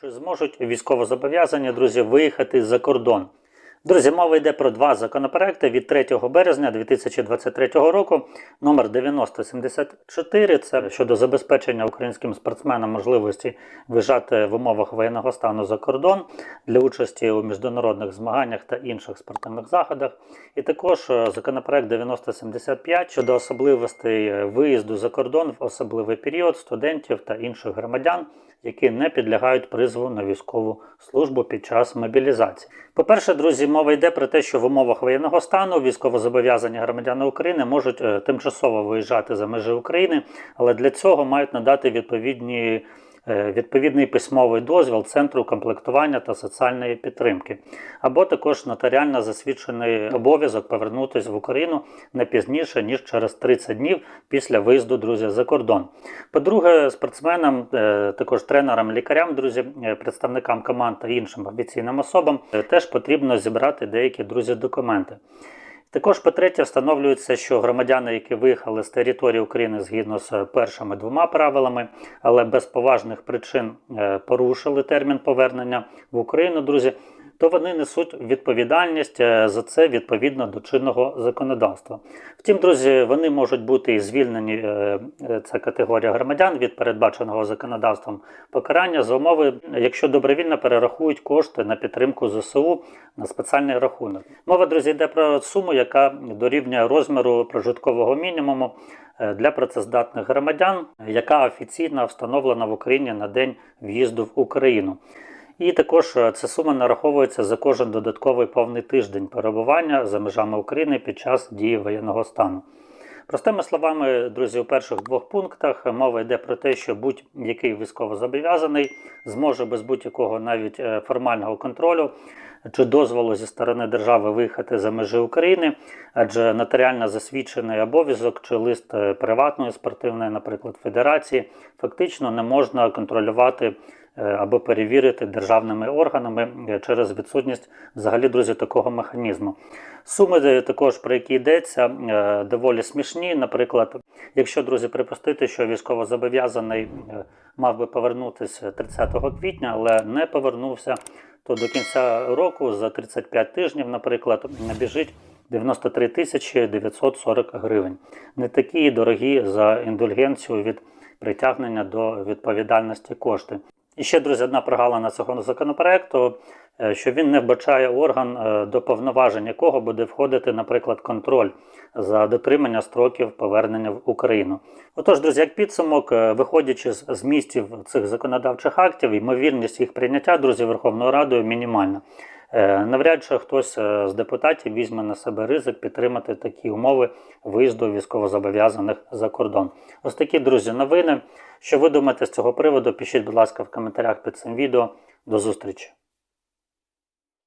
Чи зможуть військовозобов'язані друзі виїхати за кордон? Друзі, мова йде про два законопроекти від 3 березня 2023 року. Номер 9074 це щодо забезпечення українським спортсменам можливості виїжджати в умовах воєнного стану за кордон для участі у міжнародних змаганнях та інших спортивних заходах. І також е, законопроект 9075 щодо особливостей е, виїзду за кордон в особливий період студентів та інших громадян, які не підлягають призову на військову службу під час мобілізації. По-перше, друзі, мова йде про те, що в умовах воєнного стану військовозобов'язані громадяни України можуть е, тимчасово виїжджати за межі України, але для цього мають надати відповідні. Е, Відповідний письмовий дозвіл Центру комплектування та соціальної підтримки, або також нотаріально засвідчений обов'язок повернутися в Україну не пізніше ніж через 30 днів після виїзду друзі за кордон. По-друге, спортсменам, е, також тренерам, лікарям, друзі, е, представникам команд та іншим офіційним особам теж потрібно зібрати деякі друзі документи. Також, по-третє, встановлюється, що громадяни, які виїхали з території України згідно з першими двома правилами, але без поважних причин е, порушили термін повернення в Україну, друзі, то вони несуть відповідальність е, за це відповідно до чинного законодавства. Втім, друзі, вони можуть бути і звільнені, е, е, це категорія громадян від передбаченого законодавством покарання за умови, якщо добровільно перерахують кошти на підтримку ЗСУ на спеціальний рахунок. Мова, друзі, йде про суму, яка дорівнює розміру прожиткового мінімуму для працездатних громадян, яка офіційно встановлена в Україні на день в'їзду в Україну. І також е, ця сума нараховується за кожен додатковий повний тиждень перебування за межами України під час дії воєнного стану. Простими словами, друзі, у перших двох пунктах мова йде про те, що будь-який військовозобов'язаний зможе без будь-якого навіть е, формального контролю чи дозволу зі сторони держави виїхати за межі України, адже нотаріально засвідчений обов'язок чи лист е, приватної спортивної, наприклад, федерації, фактично не можна контролювати е, або перевірити державними органами е, через відсутність взагалі, друзі, такого механізму. Суми е, також, про які йдеться, доволі смішні. Наприклад, якщо, друзі, припустити, що військовозобов'язаний мав би повернутися 30 квітня, але не повернувся, то до кінця року за 35 тижнів, наприклад, набіжить 93 тисячі 940 гривень. Не такі дорогі за індульгенцію від притягнення до відповідальності кошти. І ще, друзі, одна прогалина цього законопроекту, е, що він не вбачає орган, е, до повноважень якого буде входити, наприклад, контроль за дотримання строків повернення в Україну. Отож, друзі, як підсумок, е, виходячи з змістів цих законодавчих актів, ймовірність їх прийняття, друзі, Верховною Радою мінімальна. Е, Навряд чи хтось е, з депутатів візьме на себе ризик підтримати такі умови виїзду військовозобов'язаних за кордон. Ось такі друзі новини. Що ви думаєте з цього приводу? Пишіть, будь ласка, в коментарях під цим відео. До зустрічі!